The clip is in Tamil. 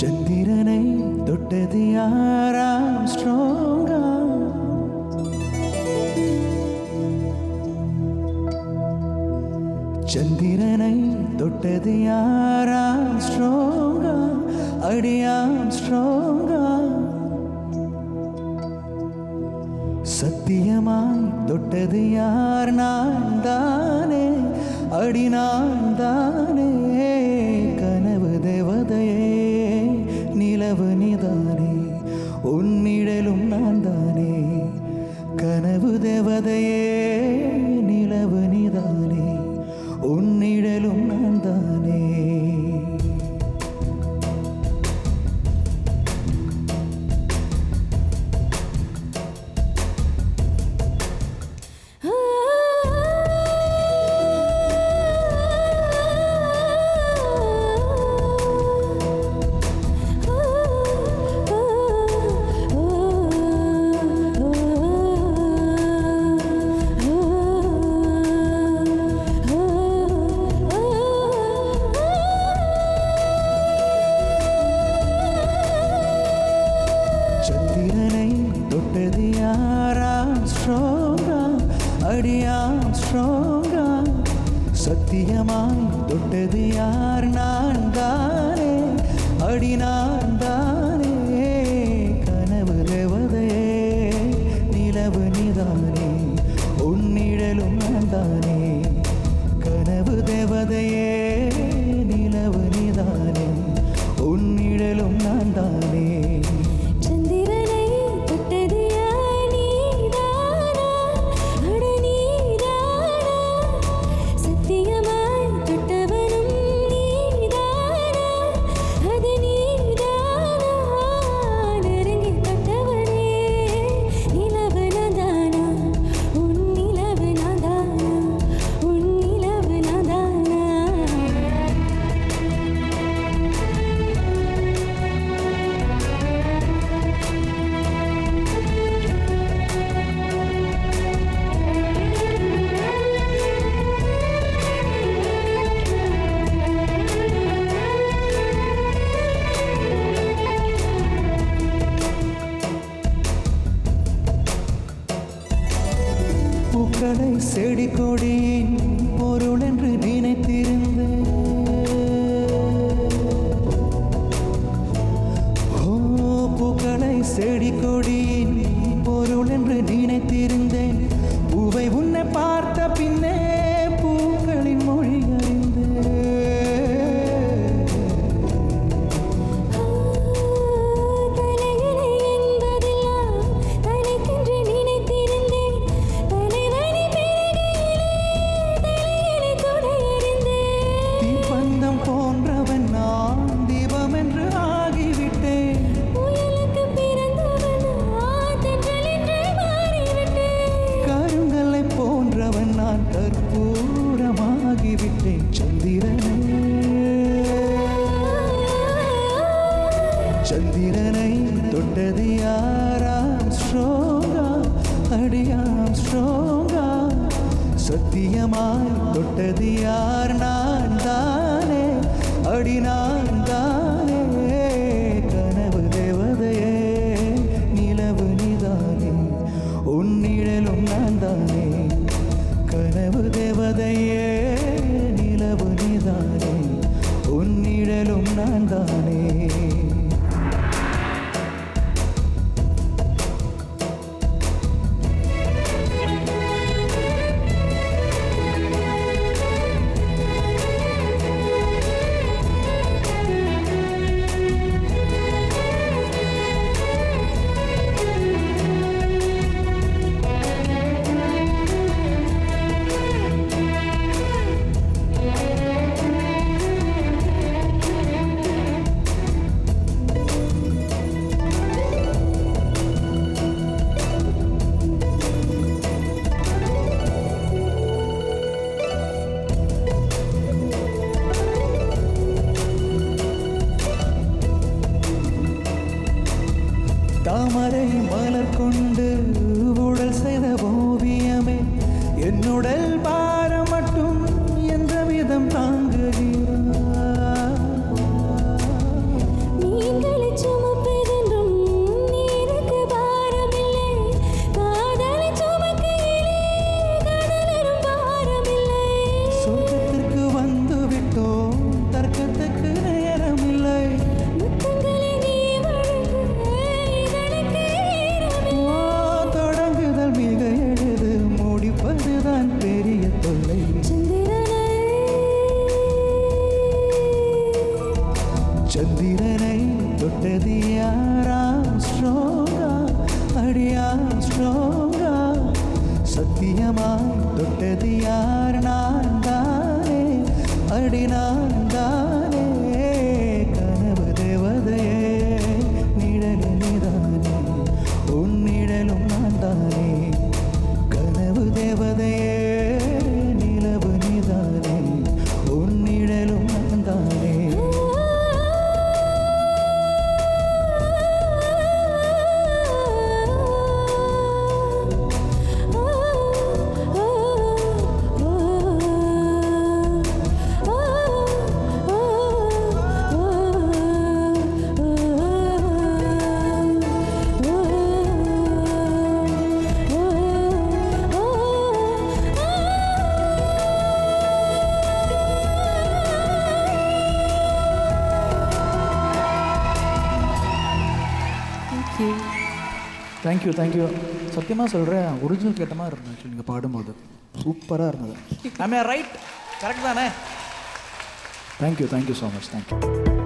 சந்திரனை தொட்டது யாராம் ஸ்ட்ராங்கா சந்திரனை தொட்டது யாராம் ஸ்ட்ராங்கா அடியாம் ஸ்ட்ராங்கா சத்தியமாய் தொட்டது யார்? நான் தானே அடி நான் தானே சத்தியமாய் தொட்டது யார்? நான் தானே. அடி நான் தான். பூக்களை செடி கொடியின் பொருள் என்று நினைத்திருந்தேன் ஓ பூக்களை செடி கொடி கற்பூரமாகிவிட்டேன் சந்திரனே. சந்திரனை தொட்டது யாராம் ஸ்ட்ரோங்கா அடியாம் ஸ்ட்ரோங்கா சத்தியமாய் தொட்டது யார்? நான் தானே. அடி நான் தானே. கனவு தேவதையே நிலவு நிதானே. உன்னிழலும் நான் தானே. தேவ தேவதையே. அடியா ஸ்ட்ராங்கா சத்தியமாய் தொட்டது யார் நான் தானே அடினா தேங்க்யூ தேங்க்யூ சத்தியமாக சொல்கிறேன் ஒரிஜினல் கேட்ட மாதிரி இருந்துச்சு நீங்கள் பாடும்போது. சூப்பராக இருந்தது. ஐ ரைட் கரெக்ட் தானே? Thank you thank you so much thank you